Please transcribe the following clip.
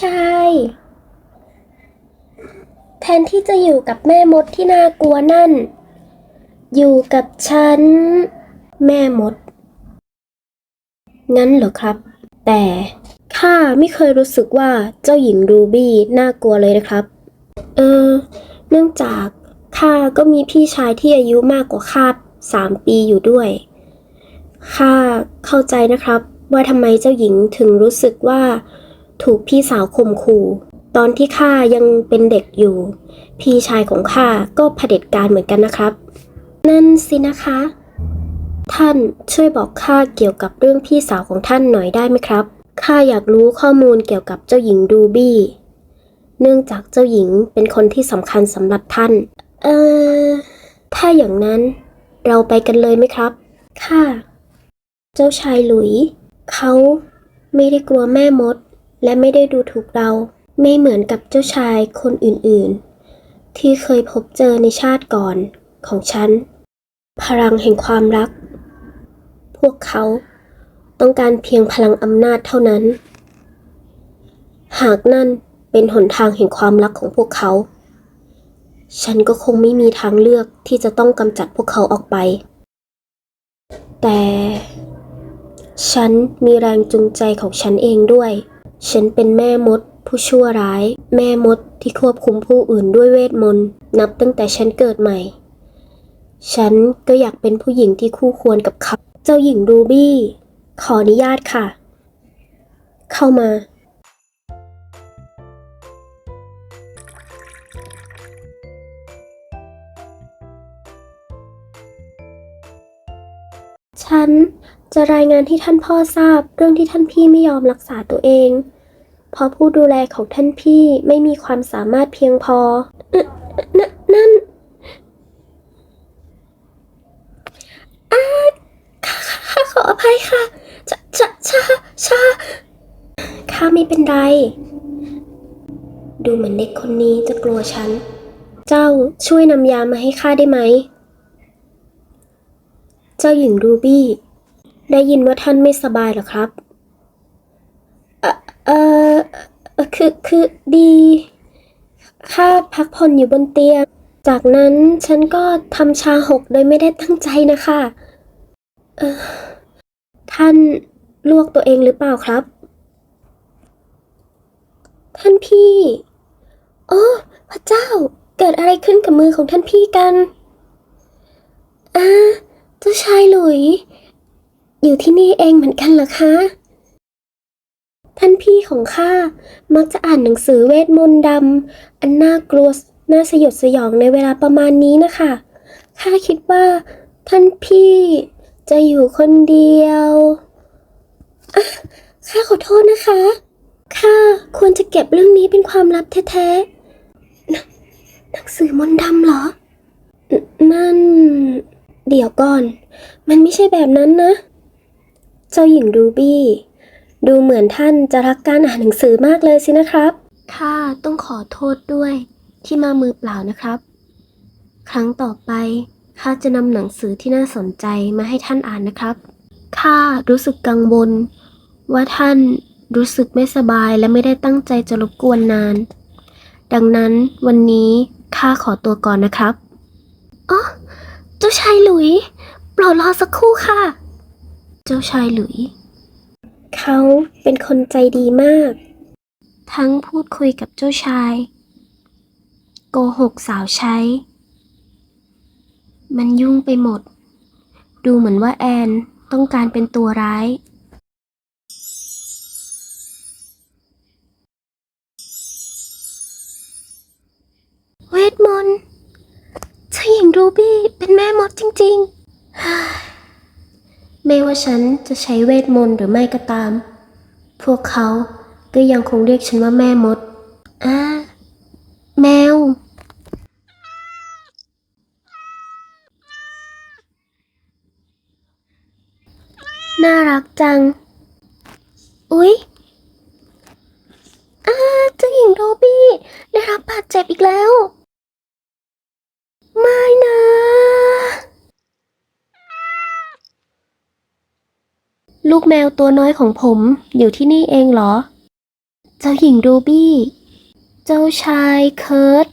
ชาย แทนที่จะอยู่กับแม่มดที่น่ากลัวนั่น อยู่กับฉัน แม่มด งั้นเหรอครับ แต่ข้าไม่เคยรู้สึกว่าเจ้าหญิงรูบี้น่ากลัวเลยนะครับ เออ เนื่องจากข้าก็มีพี่ชายที่อายุมากกว่าข้าสามปีอยู่ด้วยข้าเข้าใจนะครับ ว่าทำไมเจ้าหญิงถึงรู้สึกว่า ถูกพี่สาวข่มขู่ ตอนที่ข้ายังเป็นเด็กอยู่ พี่ชายของข้าก็เผด็จการเหมือนกันนะครับ นั่นสินะคะ ท่านช่วยบอกข้าเกี่ยวกับเรื่องพี่สาวของท่านหน่อยได้ไหมครับข้าอยากรู้ข้อมูลเกี่ยวกับเจ้าหญิงดูบี้ เนื่องจากเจ้าหญิงเป็นคนที่สำคัญสำหรับท่าน เออ ถ้าอย่างนั้นเราไปกันเลยไหมครับ ค่ะ เจ้าชายหลุย เขาไม่ได้กลัวแม่มด และไม่ได้ดูถูกเรา ไม่เหมือนกับเจ้าชายคนอื่นๆ ที่เคยพบเจอในชาติก่อนของฉัน พลังแห่งความรัก พวกเขาต้องการเพียงพลังอำนาจเท่านั้น หากนั่นเป็นหนทางแห่งความรักของพวกเขา ฉันก็คงไม่มีทางเลือกที่จะต้องกำจัดพวกเขาออกไป แต่ ฉันมีแรงจูงใจของฉันเองด้วย ฉันเป็นแม่มด ผู้ชั่วร้าย แม่มดที่ควบคุมผู้อื่นด้วยเวทมนต์ นับตั้งแต่ฉันเกิดใหม่ ฉันก็อยากเป็นผู้หญิงที่คู่ควรกับเขา เจ้าหญิงรูบี้ ขออนุญาตค่ะ เข้ามา ฉันจะรายงานที่ท่านพ่อทราบเรื่องที่ท่านพี่ไม่ยอมรักษาตัวเอง เพราะผู้ดูแลของท่านพี่ไม่มีความสามารถเพียงพอนั่นนั่นอาข้าข้าขออภัยค่ะ ชาชาชาชาข้าไม่เป็นไร ดูเหมือนเด็กคนนี้จะกลัวฉัน เจ้าช่วยนำยามาให้ข้าได้ไหม เจ้าหญิงรูบี้ ได้ยินว่าท่านไม่สบายเหรอครับ เอ่อเออคือคือดีข้าพักผ่อนอยู่บนเตียง จากนั้นฉันก็ทำชาหกโดยไม่ได้ตั้งใจนะคะเออท่านลวกตัวเองหรือเปล่าครับ ท่านพี่โอ้พระเจ้า เกิดอะไรขึ้นกับมือของท่านพี่กัน อ่า เจ้าชายหลุย อยู่ที่นี่เองเหมือนกันเหรอคะ ท่านพี่ของข้ามักจะอ่านหนังสือเวทมนต์ดำอันน่ากลัวน่าสยดสยองในเวลาประมาณนี้นะคะข้าคิดว่า ท่านพี่จะอยู่คนเดียวอะข้าขอโทษนะคะ ข้าควรจะเก็บเรื่องนี้เป็นความลับแท้ๆหนังหนังสือมนต์ดำเหรอ นั่น เดี๋ยวก่อน มันไม่ใช่แบบนั้นนะ เจ้าหญิงรูบี้ ดูเหมือนท่านจะรักการอ่านหนังสือมากเลยสินะครับ ข้าต้องขอโทษด้วยที่มามือเปล่านะครับ ครั้งต่อไปข้าจะนำหนังสือที่น่าสนใจมาให้ท่านอ่านนะครับ ข้ารู้สึกกังวล ว่าท่านรู้สึกไม่สบายและไม่ได้ตั้งใจจะรบกวนนาน ดังนั้นวันนี้ข้าขอตัวก่อนนะครับอ๋อ เจ้าชายหลุยโปรดรอสักครู่ค่ะ เจ้าชายหลุย เขาเป็นคนใจดีมาก ทั้งพูดคุยกับเจ้าชาย โกหกสาวใช้ มันยุ่งไปหมด ดูเหมือนว่าแอนต้องการเป็นตัวร้าย เวทมนต์เจ้า หญิงรูบี้เป็นแม่มดจริงๆ ไม่ว่าฉันจะใช้เวทมนต์หรือไม่ก็ตาม พวกเขาก็ยังคงเรียกฉันว่าแม่มดอ่าแมว น่ารักจัง อุ๊ยอ้าเจ้าหญิงโรบี้ได้รับบาดเจ็บอีกแล้ว ไม่นะ ลูกแมวตัวน้อยของผมอยู่ที่นี่เองเหรอ เจ้าหญิงรูบี้ เจ้าชายเคิร์ต